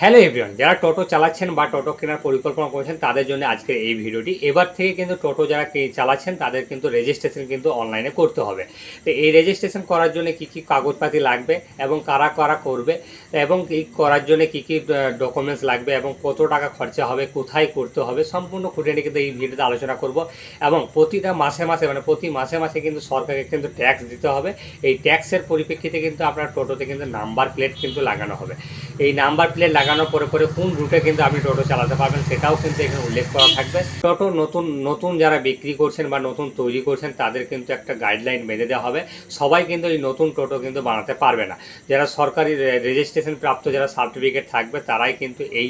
Hello everyone, যারা টোটো চালাচ্ছেন বা টোটো কেনার পরিকল্পনা করেছেন, তাদের জন্য আজকের এই ভিডিওটি। এবার থেকে কিন্তু টোটো যারা চালাচ্ছেন, তাদের কিন্তু রেজিস্ট্রেশন কিন্তু অনলাইনে করতে হবে। তো এই রেজিস্ট্রেশন করার জন্য কি কি কাগজপাতি লাগবে এবং কারা কারা করবে এবং এই করার জন্য কি কি ডকুমেন্টস লাগবে এবং কত টাকা খরচা হবে, কোথায় করতে হবে, সম্পূর্ণ খুঁটিনাটি কিন্তু এই ভিডিওতে আলোচনা করব। এবং প্রতিটা মাসে মাসে মানে প্রতি মাসে মাসে কিন্তু সরকারকে কিন্তু ট্যাক্স দিতে হবে। এই ট্যাক্সের পরিপ্রেক্ষিতে কিন্তু আপনার টোটোতে কিন্তু নাম্বার প্লেট কিন্তু লাগানো হবে। এই নাম্বার প্লেট লাগানোর পরে পরে কোন রুটে কিন্তু আপনি টোটো চালাতে পারবেন সেটাও কিন্তু এখানে উল্লেখ করা থাকবে। টোটো নতুন নতুন যারা বিক্রি করছেন বা নতুন তৈরি করছেন, তাদের কিন্তু একটা গাইডলাইন বেঁধে দেওয়া হবে। সবাই কিন্তু এই নতুন টোটো কিন্তু বানাতে পারবে না। যারা সরকারি রেজিস্ট্রেশন প্রাপ্ত যারা সার্টিফিকেট থাকবে, তারাই কিন্তু এই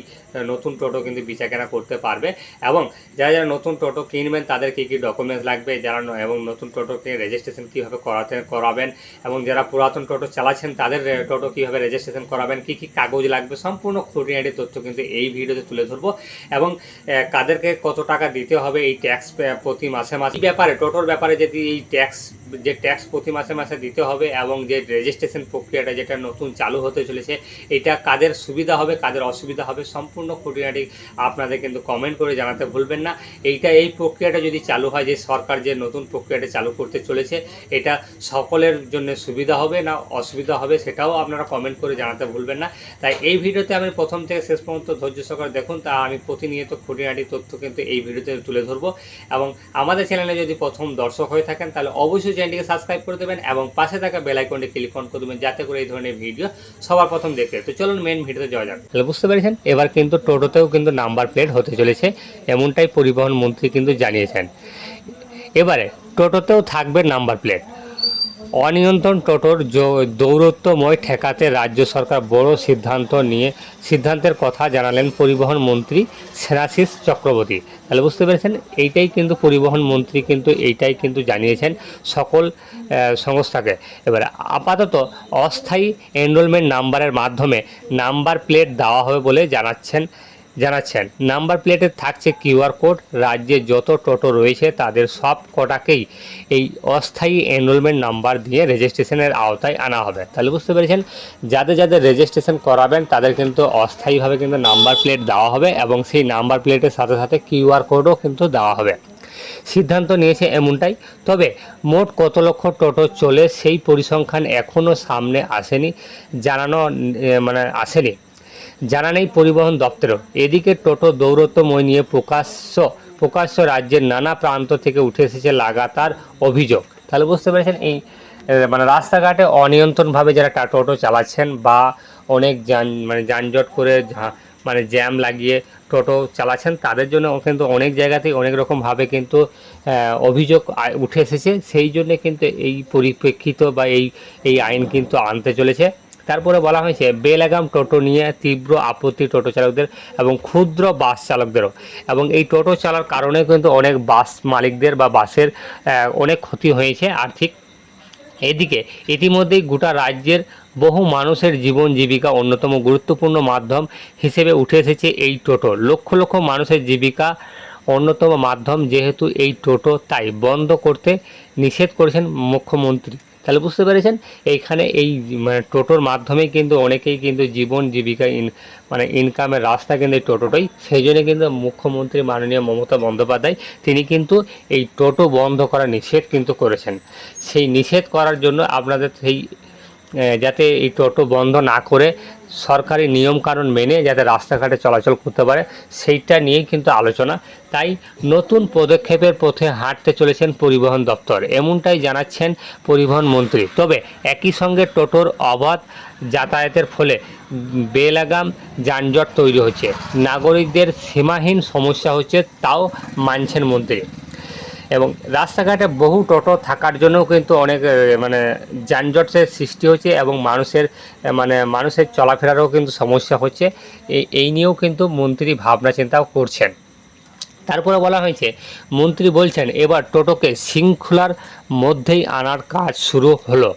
নতুন টোটো কিন্তু বেচাকেনা করতে পারবে। এবং যারা যারা নতুন টোটো কিনবেন, তাদের কী কী ডকুমেন্টস লাগবে? যারা এবং নতুন টোটোকে রেজিস্ট্রেশন কীভাবে করাতে, করাবেন? এবং যারা পুরাতন টোটো চালাচ্ছেন, তাদের টোটো কীভাবে রেজিস্ট্রেশন করাবেন? কী কী কাগজ লাগবে সম্পূর্ণ খুঁটিনাটি তথ্য কিন্তু এই ভিডিওতে তুলে ধরবো। এবং কাদেরকে কত টাকা দিতে হবে এই ট্যাক্স প্রতি মাসে মাসে? ব্যাপারে, টোটোর ব্যাপারে যদি এই ট্যাক্স যে ট্যাক্স প্রতি মাসে মাসে দিতে হবে এবং যে রেজিস্ট্রেশন প্রক্রিয়াটা যেটা নতুন চালু হতে চলেছে, এটা কাদের সুবিধা হবে, কাদের অসুবিধা হবে, সম্পূর্ণ খুঁটিনাটি আপনাদের কিন্তু কমেন্ট করে জানাতে ভুলবেন না। এইটা, এই প্রক্রিয়াটা যদি চালু হয়, যে সরকার যে নতুন প্রক্রিয়াটা চালু করতে চলেছে, এটা সকলের জন্য সুবিধা হবে না অসুবিধা হবে সেটাও আপনারা কমেন্ট করে জানাতে ভুলবেন না। তাই এই ভিডিওতে আমি প্রথম থেকে শেষ পর্যন্ত ধৈর্য সহকারে দেখুন, তা আমি প্রতিনিয়ত খুঁটিনাটি তথ্য কিন্তু এই ভিডিওতে তুলে ধরবো। এবং আমাদের চ্যানেলে যদি প্রথম দর্শক হয়ে থাকেন, তাহলে অবশ্যই চ্যানেলটিকে সাবস্ক্রাইব করে দেবেন এবং পাশে থাকা বেল আইকনটি ক্লিক অন করে দেবেন যাতে করে এই ধরনের ভিডিও সবার প্রথম দেখতে তো চলুন মেন ভিডিওতে যাওয়া যাক। তাহলে বুঝতে পেরেছেন? এবার কিন্তু টোটোতেও কিন্তু নাম্বার প্লেট হতে চলেছে। এমনটাই পরিবহন মন্ত্রী কিন্তু জানিয়েছেন। এবারে টোটোতেও থাকবে নাম্বার প্লেট অনিয়ন্ত্রণ টোটোর দৌরত্বময় ঠেকাতে রাজ্য সরকার বড় সিদ্ধান্ত নিয়ে সিদ্ধান্তের কথা জানালেন পরিবহন মন্ত্রী সেনাশিস চক্রবর্তী। তাহলে বুঝতে পেরেছেন, এইটাই কিন্তু পরিবহন মন্ত্রী কিন্তু এইটাই কিন্তু জানিয়েছেন সকল সংস্থাকে। এবার আপাতত অস্থায়ী এনরোলমেন্ট নাম্বারের মাধ্যমে নাম্বার প্লেট দেওয়া হবে বলে জানাচ্ছেন জানাচ্ছেন। নাম্বার প্লেটে থাকছে কিউআর কোড। রাজ্যে যত টোটো রয়েছে, তাদের সব কটাকেই এই অস্থায়ী এনরোলমেন্ট নাম্বার দিয়ে রেজিস্ট্রেশনের আওতায় আনা হবে। তাহলে বুঝতে পেরেছেন? যাদের যাদের রেজিস্ট্রেশন করাবেন, তাদের কিন্তু অস্থায়ীভাবে কিন্তু নাম্বার প্লেট দেওয়া হবে এবং সেই নাম্বার প্লেটের সাথে সাথে কিউআর কোডও কিন্তু দেওয়া হবে। সিদ্ধান্ত নিয়েছে এমনটাই। তবে মোট কত লক্ষ টোটো চলে সেই পরিসংখ্যান এখনও সামনে আসেনি, জানানো মানে আসেনি। জানা নেই পরিবহন দপ্তরও এদিকে টোটো দৌরত্বময় নিয়ে প্রকাশ্য প্রকাশ্য রাজ্যের নানা প্রান্ত থেকে উঠে এসেছে লাগাতার অভিযোগ। তাহলে বুঝতে পেরেছেন, এই মানে রাস্তাঘাটে অনিয়ন্ত্রণভাবে যারা টোটো চালাচ্ছেন বা অনেক যান মানে যানজট করে মানে জ্যাম লাগিয়ে টোটো চালাচ্ছেন, তাদের জন্য কিন্তু অনেক জায়গাতেই অনেক রকমভাবে কিন্তু অভিযোগ উঠে এসেছে। সেই জন্য কিন্তু এই পরিপ্রেক্ষিত বা এই এই আইন কিন্তু আনতে চলেছে। তারপরে বলা হয়েছে, বেলাগাম টোটো নিয়ে তীব্র আপত্তি টোটো চালকদের এবং ক্ষুদ্র বাস চালকদেরও। এবং এই টোটো চালার কারণে কিন্তু অনেক বাস মালিকদের বা বাসের অনেক ক্ষতি হয়েছে আর্থিক। এদিকে ইতিমধ্যেই গোটা রাজ্যের বহু মানুষের জীবন জীবিকা অন্যতম গুরুত্বপূর্ণ মাধ্যম হিসেবে উঠে এসেছে এই টোটো। লক্ষ লক্ষ মানুষের জীবিকা অন্যতম মাধ্যম যেহেতু এই টোটো তাই বন্ধ করতে নিষেধ করেছেন মুখ্যমন্ত্রী। তাহলে বুঝতে পেরেছেন? এইখানে এই মানে টোটোর মাধ্যমে কিন্তু অনেকেই কিন্তু জীবন জীবিকা ইন মানে ইনকামের রাস্তা কিন্তু এই টোটোটাই। সেই জন্য কিন্তু মুখ্যমন্ত্রী মাননীয় মমতা বন্দ্যোপাধ্যায়, তিনি কিন্তু এই টোটো বন্ধ করা নিষেধ কিন্তু করেছেন। সেই নিষেধ করার জন্য আপনাদের সেই যাতে এই টোটো বন্ধ না করে সরকারি নিয়মকানুন মেনে যাতে রাস্তাঘাটে চলাচল করতে পারে, সেইটা নিয়েই কিন্তু আলোচনা। তাই নতুন পদক্ষেপের পথে হাঁটতে চলেছেন পরিবহন দপ্তর, এমনটাই জানাচ্ছেন পরিবহন মন্ত্রী। তবে একই সঙ্গে টোটোর অবাধ যাতায়াতের ফলে বেলাগাম যানজট তৈরি হচ্ছে। নাগরিকদের সীমাহীন সমস্যা হচ্ছে, তাও মানছেন মন্ত্রী। এবং রাস্তাঘাটে বহু টোটো থাকার জন্যও কিন্তু অনেক মানে যানজটের সৃষ্টি হচ্ছে এবং মানুষের মানে মানুষের চলাফেরারও কিন্তু সমস্যা হচ্ছে। এই নিয়েও কিন্তু মন্ত্রী ভাবনা চিন্তাও করছেন। তারপরে বলা হয়েছে, মন্ত্রী বলছেন, এবার টোটোকে শৃঙ্খলার মধ্যেই আনার কাজ শুরু হলো।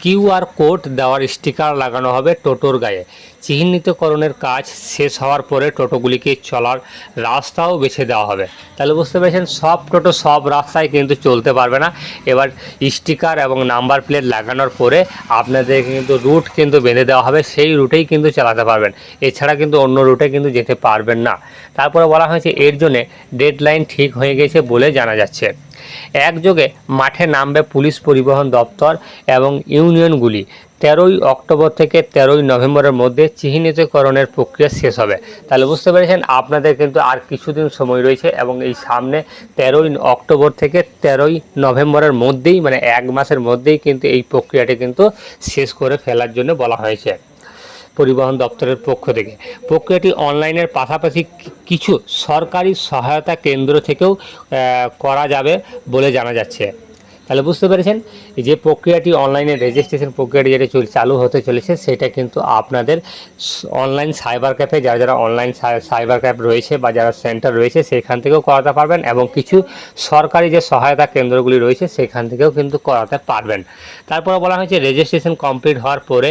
কিউআর কোড দেওয়ার স্টিকার লাগানো হবে টোটোর গায়ে। চিহ্নিতকরণের কাজ শেষ হওয়ার পরে টোটোগুলিকে চলার রাস্তাও বেছে দেওয়া হবে। তাহলে বুঝতে পেরেছেন, সব টোটো সব রাস্তায় কিন্তু চলতে পারবে না। এবার স্টিকার এবং নাম্বার প্লেট লাগানোর পরে আপনাদের কিন্তু রুট কিন্তু বেঁধে দেওয়া হবে, সেই রুটেই কিন্তু চালাতে পারবেন। এছাড়া কিন্তু অন্য রুটে কিন্তু যেতে পারবেন না। তারপরে বলা হয়েছে, এর জন্যে ডেডলাইন ঠিক হয়ে গেছে বলে জানা যাচ্ছে। একযোগে মাঠে নামবে পুলিশ পরিবহন দপ্তর এবং ইউনিয়নগুলি। তেরোই অক্টোবর থেকে তেরোই নভেম্বরের মধ্যে চিহ্নিতকরণের প্রক্রিয়া শেষ হবে। তাহলে বুঝতে পেরেছেন, আপনাদের কিন্তু আর কিছুদিন সময় রয়েছে এবং এই সামনে তেরোই অক্টোবর থেকে তেরোই নভেম্বরের মধ্যেই মানে এক মাসের মধ্যেই কিন্তু এই প্রক্রিয়াটি কিন্তু শেষ করে ফেলার জন্য বলা হয়েছে। পরিবহন দপ্তরের পক্ষ থেকে। প্রক্রিয়াটি অনলাইনের পাশাপাশি কিছু সরকারি সহায়তা কেন্দ্র থেকেও করা যাবে বলে জানা যাচ্ছে। তাহলে বুঝতে পেরেছেন? যে প্রক্রিয়াটি অনলাইনে রেজিস্ট্রেশন প্রক্রিয়াটি যেটা চল, চালু হতে চলেছে, সেটা কিন্তু আপনাদের অনলাইন সাইবার ক্যাফে যারা যারা অনলাইন সাইবার ক্যাফ রয়েছে বা যারা সেন্টার রয়েছে, সেখান থেকেও করাতে পারবেন এবং কিছু সরকারি যে সহায়তা কেন্দ্রগুলি রয়েছে, সেখান থেকেও কিন্তু করাতে পারবেন। তারপরে বলা হয়েছে রেজিস্ট্রেশন কমপ্লিট হওয়ার পরে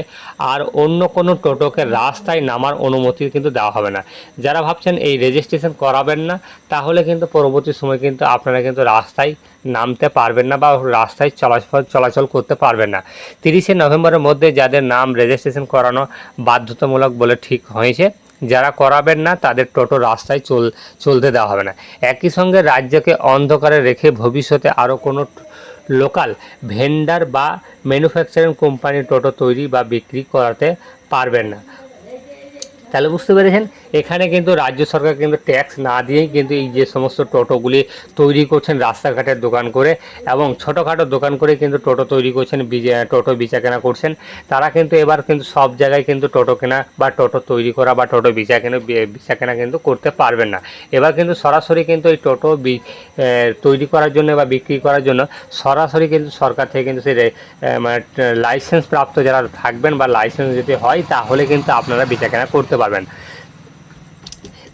আর অন্য কোনো টোটোকে রাস্তায় নামার অনুমতি কিন্তু দেওয়া হবে না। যারা ভাবছেন এই রেজিস্ট্রেশন করাবেন না, তাহলে কিন্তু পরবর্তী সময় কিন্তু আপনারা কিন্তু রাস্তায় নামতে পারবেন না বা রাস্তায় চলাচল চলাচল করতে পারবেন না। তিরিশে নভেম্বরের মধ্যে যাদের নাম রেজিস্ট্রেশন করানো বাধ্যতামূলক বলে ঠিক হয়েছে, যারা করাবেন না তাদের টোটো রাস্তায় চল, চলতে দেওয়া হবে না। একই সঙ্গে রাজ্যকে অন্ধকারে রেখে ভবিষ্যতে আরও কোনো লোকাল ভেন্ডার বা ম্যানুফ্যাকচারিং কোম্পানি টোটো তৈরি বা বিক্রি করাতে পারবেন না। তাহলে বুঝতে পেরেছেন? এখানে কিন্তু রাজ্য সরকার কিন্তু ট্যাক্স না দিয়েই কিন্তু এই যে সমস্ত টোটোগুলি তৈরি করছেন রাস্তাঘাটের দোকান করে এবং ছোটোখাটো দোকান করে কিন্তু টোটো তৈরি করছেন টোটো বেচা কেনা করছেন। তারা কিন্তু এবার কিন্তু সব জায়গায় কিন্তু টোটো কেনা বা টোটো তৈরি করা বা টোটো বেচা কেনা বেচা কেনা কিন্তু করতে পারবেন না। এবার কিন্তু সরাসরি কিন্তু এই টোটো তৈরি করার জন্য বা বিক্রি করার জন্য সরাসরি কিন্তু সরকার থেকে কিন্তু সেই মানে লাইসেন্স প্রাপ্ত যারা থাকবেন বা লাইসেন্স যদি হয় তাহলে কিন্তু আপনারা বেচা কেনা করতে পারবেন।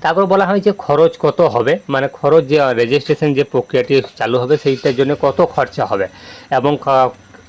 তারপর বলা হয় যে খরচ কত হবে? মানে খরচ যে রেজিস্ট্রেশন যে প্রক্রিয়াটি চালু হবে সেইটার জন্য কত খরচা হবে? এবং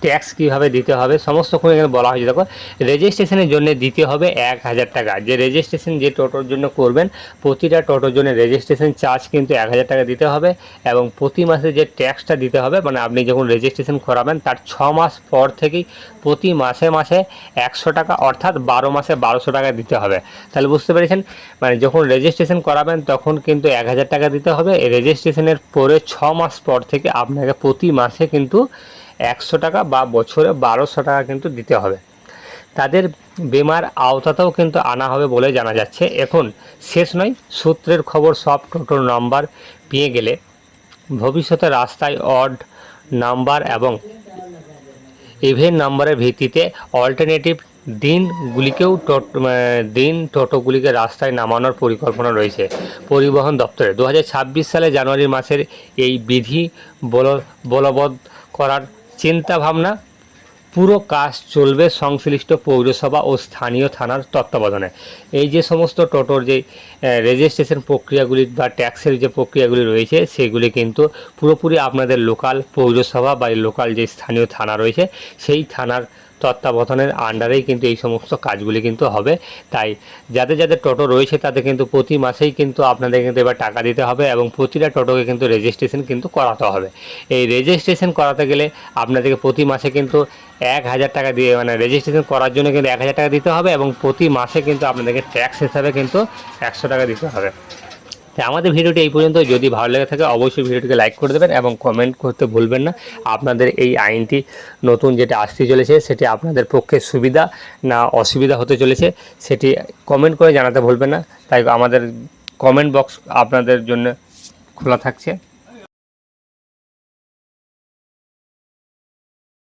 ট্যাক্স কীভাবে দিতে হবে, সমস্ত কিছু এখানে বলা হয়েছে। দেখো রেজিস্ট্রেশনের জন্য দিতে হবে এক হাজার টাকা। যে রেজিস্ট্রেশন যে টোটোর জন্য করবেন, প্রতিটা টোটোর জন্য রেজিস্ট্রেশন চার্জ কিন্তু এক হাজার টাকা দিতে হবে এবং প্রতি মাসে যে ট্যাক্সটা দিতে হবে মানে আপনি যখন রেজিস্ট্রেশন করাবেন, তার ছ মাস পর থেকেই প্রতি মাসে মাসে একশো টাকা, অর্থাৎ বারো মাসে বারোশো টাকা দিতে হবে। তাহলে বুঝতে পেরেছেন? মানে যখন রেজিস্ট্রেশন করাবেন, তখন কিন্তু এক হাজার টাকা দিতে হবে। রেজিস্ট্রেশনের পরে ছ মাস পর থেকে আপনাকে প্রতি মাসে কিন্তু একশো টাকা বা বছরে বারোশো টাকা কিন্তু দিতে হবে। তাদের বিমার আওতাতেও কিন্তু আনা হবে বলে জানা যাচ্ছে। এখন শেষ নয়, সূত্রের খবর সব টোটোর নাম্বার পেয়ে গেলে ভবিষ্যতে রাস্তায় অড নাম্বার এবং ইভেন নাম্বারের ভিত্তিতে অল্টারনেটিভ দিনগুলিকেও টোট দিন টোটোগুলিকে রাস্তায় নামানোর পরিকল্পনা রয়েছে পরিবহন দপ্তরে। দু হাজার ছাব্বিশ সালে জানুয়ারি মাসের এই বিধি বল- বলবৎ করার চিন্তাভাবনা পুরো কাজ চলবে সংশ্লিষ্ট পৌরসভা ও স্থানীয় থানার তত্ত্বাবধানে। এই যে সমস্ত টোটোর যে রেজিস্ট্রেশন প্রক্রিয়াগুলি বা ট্যাক্সের যে প্রক্রিয়াগুলি রয়েছে, সেগুলি কিন্তু পুরোপুরি আপনাদের লোকাল পৌরসভা বা লোকাল যে স্থানীয় থানা রয়েছে, সেই থানার তত্ত্বাবধানের আন্ডারেই কিন্তু এই সমস্ত কাজগুলি কিন্তু হবে। তাই যাদের যাদের টোটো রয়েছে তাদের কিন্তু প্রতি মাসেই কিন্তু আপনাদের কিন্তু এবার টাকা দিতে হবে এবং প্রতিটা টোটোকে কিন্তু রেজিস্ট্রেশন কিন্তু করাতে হবে। এই রেজিস্ট্রেশন করাতে গেলে আপনাদেরকে প্রতি মাসে কিন্তু এক হাজার টাকা দিয়ে মানে রেজিস্ট্রেশন করার জন্য কিন্তু এক হাজার টাকা দিতে হবে এবং প্রতি মাসে কিন্তু আপনাদেরকে ট্যাক্স হিসাবে কিন্তু একশো টাকা দিতে হবে। তাই আমাদের ভিডিওটি এই পর্যন্ত। যদি ভালো লেগে থাকে, অবশ্যই ভিডিওটিকে লাইক করে দেবেন এবং কমেন্ট করতে ভুলবেন না। আপনাদের এই আইনটি নতুন যেটা আসতে চলেছে, সেটি আপনাদের পক্ষে সুবিধা না অসুবিধা হতে চলেছে, সেটি কমেন্ট করে জানাতে ভুলবেন না। তাই আমাদের কমেন্ট বক্স আপনাদের জন্য খোলা থাকছে।